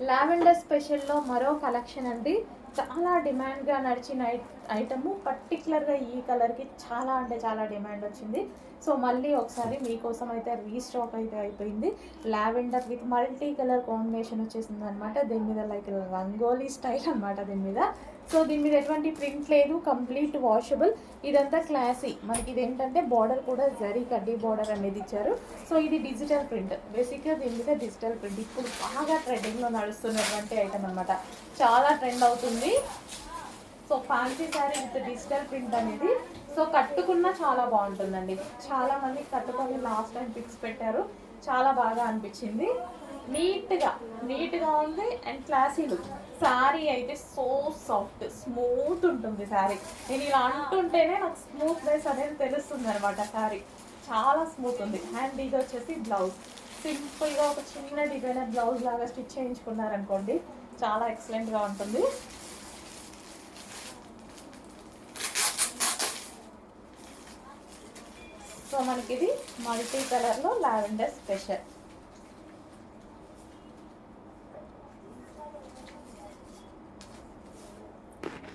Lavender స్పెషల్లో మరో collection అండి. చాలా డిమాండ్గా నడిచిన ఐటమ్ పర్టికులర్గా ఈ కలర్కి చాలా అంటే చాలా డిమాండ్ వచ్చింది. సో మళ్ళీ ఒకసారి మీకోసం అయితే రీస్టాక్ అయితే అయిపోయింది. Lavender with multi colour combination వచ్చేసింది అనమాట దీని మీద లైక్ రంగోలీ స్టైల్ అనమాట దీని మీద. సో దీని మీద ఎటువంటి ప్రింట్ లేదు కంప్లీట్ వాషబుల్. ఇదంతా క్లాసీ. మనకి ఇది ఏంటంటే బార్డర్ కూడా జరీ కడ్డీ బార్డర్ అనేది ఇచ్చారు. సో ఇది డిజిటల్ ప్రింట్. బేసిక్గా దీని మీద డిజిటల్ ప్రింట్. ఇప్పుడు బాగా ట్రెండింగ్లో నడుస్తున్నటువంటి ఐటమ్ అనమాట చాలా ట్రెండ్ అవుతుంది. So fancy sari with digital print అనేది. సో కట్టుకున్నా చాలా బాగుంటుందండి. చాలా మంది కట్టుకొని లాస్ట్ టైం పిక్స్ పెట్టారు. చాలా బాగా అనిపించింది. నీట్గా నీట్గా ఉంది అండ్ క్లాసీ లుక్ శారీ అయితే సో సాఫ్ట్ స్మూత్ ఉంటుంది శారీ నేను ఇలా అంటుంటేనే నాకు స్మూత్నెస్ అనేది తెలుస్తుంది అనమాట శారీ చాలా స్మూత్ ఉంది. అండ్ ఇది వచ్చేసి బ్లౌజ్ సింపుల్గా ఒక చిన్న డిజైనర్ బ్లౌజ్ లాగా స్టిచ్ చేయించుకున్నారనుకోండి చాలా ఎక్సలెంట్గా ఉంటుంది. సో మనకి ఇది మల్టీ కలర్లో లావెండర్ స్పెషల్.